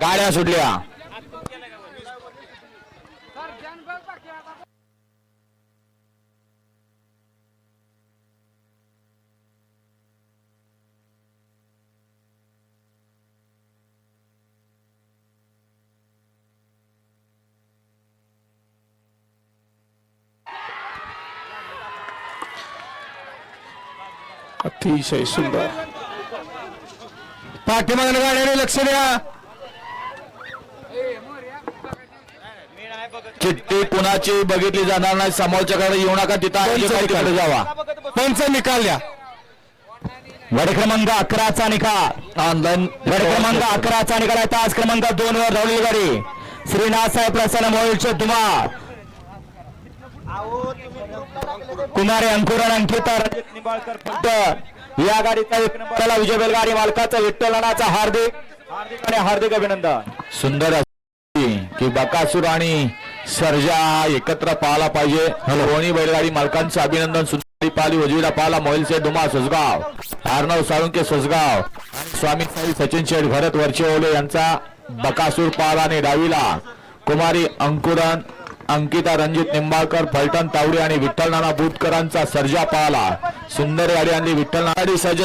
गाड्या सुटल्या. अतिशय सुंदर. पाठीमागल्या गाड्याने लक्ष द्या. चिठ्ठी कुणाची बघितली जाणार नाही समोरच्याकडे येऊ नका तिथं जावा. पंच निकाल द्या. गड क्रमांक अकराचा निकाल. ऑनलाईन गड क्रमांक अकराचा निकाल आहे. तास क्रमांक दोन वर धावलेली गाडी. श्रीनाथ साहेब प्रसन्न मोहिलचे तुम्हा कुमारी अंकुरण अंकित निंबाळकर या गाडीचा एक नंबरला विजय बैलगाडी मालकाचा विठ्ठल हार्दिक. हार्दिक आणि हार्दिक अभिनंदन. सुंदर की बकासूर आणि सर्जा एकत्र पाहायला पाहिजे. दोन्ही बैलगाडी मालकांचं अभिनंदन. सुंदरी पाली उजवीला पाला मोहिलसे डुमा सुसगाव अर्णव साळुंके सुसगाव आणि स्वामी साई सचिन शेठ भरत वरचेओले यांचा बकासूर पाला आणि डावीला कुमारी अंकुरन अंकिता रणजित निंबाळकर फलटण तावडे आणि विठ्ठल नाना बुटकरांचा सर्जा पाहला सुंदर गाडी आणली. विठ्ठल नाडी सज्ज